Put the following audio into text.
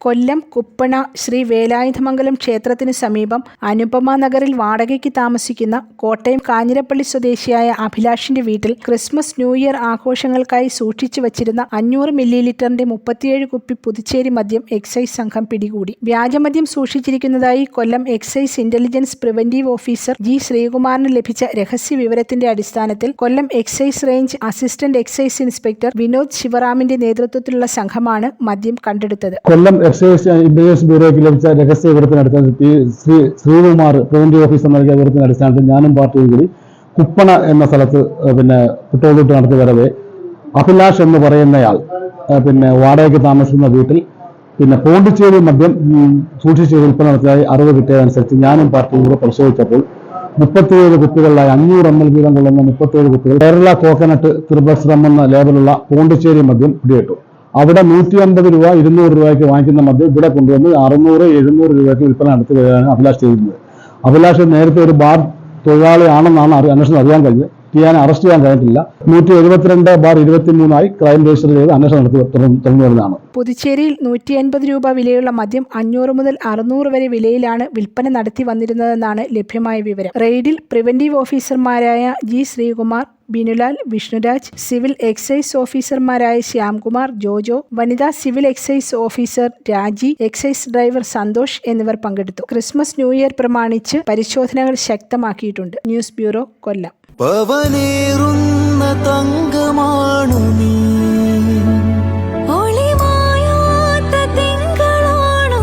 കൊല്ലം കുപ്പണ ശ്രീ വേലായുധമംഗലം ക്ഷേത്രത്തിനു സമീപം അനുപമ നഗറിൽ വാടകയ്ക്ക് താമസിക്കുന്ന കോട്ടയം കാഞ്ഞിരപ്പള്ളി സ്വദേശിയായ അഭിലാഷിന്റെ വീട്ടിൽ ക്രിസ്മസ് ന്യൂ ഇയർ ആഘോഷങ്ങൾക്കായി സൂക്ഷിച്ചു വച്ചിരുന്ന അഞ്ഞൂറ് മില്ലി ലിറ്ററിന്റെ മുപ്പത്തിയേഴ് കുപ്പി പുതുച്ചേരി മദ്യം എക്സൈസ് സംഘം പിടികൂടി. വ്യാജമദ്യം സൂക്ഷിച്ചിരിക്കുന്നതായി Kollam excise intelligence preventive officer G ശ്രീകുമാറിന് ലഭിച്ച രഹസ്യ വിവരത്തിന്റെ അടിസ്ഥാനത്തിൽ Kollam excise range assistant excise inspector Vinod ശിവറാമിന്റെ നേതൃത്വത്തിലുള്ള സംഘമാണ് മദ്യം കണ്ടെടുത്തത്. കൊല്ലം എക്സൈസ് ഇന്റലിജൻസ് ബ്യൂറോയ്ക്ക് ലഭിച്ച രഹസ്യ വിവരത്തിന് അടിസ്ഥാനത്തിൽ ശ്രീ ശ്രീകുമാർ പ്രിവന്റീവ് ഓഫീസർ നൽകിയ വിവരത്തിന് അടിസ്ഥാനത്തിൽ ഞാനും പാർട്ടിയും കൂടി കുപ്പണ എന്ന സ്ഥലത്ത് പിന്നെ കുട്ടോളൂട്ട് നടത്തി വരവെ അഭിലാഷ് എന്ന് പറയുന്നയാൾ പിന്നെ വാടകയ്ക്ക് താമസിക്കുന്ന വീട്ടിൽ പിന്നെ പോണ്ടിച്ചേരി മദ്യം സൂക്ഷിച്ച് വിൽപ്പന നടത്തിയതായി അറിവ് കിട്ടിയതനുസരിച്ച് ഞാനും പാർട്ടിയും കൂടെ പരിശോധിച്ചപ്പോൾ മുപ്പത്തിയേഴ് കുപ്പികളിലായി അഞ്ഞൂറ് എം എൽ വീതം കൊള്ളുന്ന മുപ്പത്തിയേഴ് കുപ്പികൾ കേരള കോക്കനട്ട് ത്രിപശ്രം എന്ന ലേബലുള്ള പോണ്ടിച്ചേരി മദ്യം പിടിയിട്ടു അവിടെ നൂറ്റി അമ്പത് രൂപ ഇരുന്നൂറ് രൂപയ്ക്ക് വാങ്ങിക്കുന്ന മദ്യം ഇവിടെ കൊണ്ടുവന്ന് അറുന്നൂറ് എഴുന്നൂറ് രൂപയ്ക്ക് വിൽപ്പന നടത്തി വരികയാണ് അഭിലാഷ് ചെയ്യുന്നത് അഭിലാഷ് നേരത്തെ ഒരു ബാർ തൊഴിലാളിയാണെന്നാണ് അന്വേഷണം അറിയാൻ കഴിഞ്ഞത്. ചെയ്യാൻ അറസ്റ്റ് ചെയ്യാൻ കഴിഞ്ഞിട്ടില്ല. നൂറ്റി എഴുപത്തിരണ്ട് ബാർ ഇരുപത്തിമൂന്നായി ക്രൈം രജിസ്റ്റർ ചെയ്ത് അന്വേഷണം നടത്തി തുടർന്ന് വരുന്നതാണ്. പുതുച്ചേരിയിൽ നൂറ്റി അൻപത് രൂപ വിലയുള്ള മദ്യം അഞ്ഞൂറ് മുതൽ അറുന്നൂറ് വരെ വിലയിലാണ് വിൽപ്പന നടത്തി വന്നിരുന്നതെന്നാണ് ലഭ്യമായ വിവരം. റെയ്ഡിൽ പ്രിവന്റീവ് ഓഫീസർമാരായ G Sreekumar Binulal Vishnuraj civil excise ഓഫീസർമാരായ ശ്യാംകുമാർ ജോജോ വനിതാ civil excise officer Raji excise driver Santhosh എന്നിവർ പങ്കെടുത്തു. ക്രിസ്മസ് ന്യൂ ഇയർ പ്രമാണിച്ച് പരിശോധനകൾ ശക്തമാക്കിയിട്ടുണ്ട്. News bureau Kollam. തങ്കമാണു നീ. ഒളിമായാത്ത തിങ്കളാണോ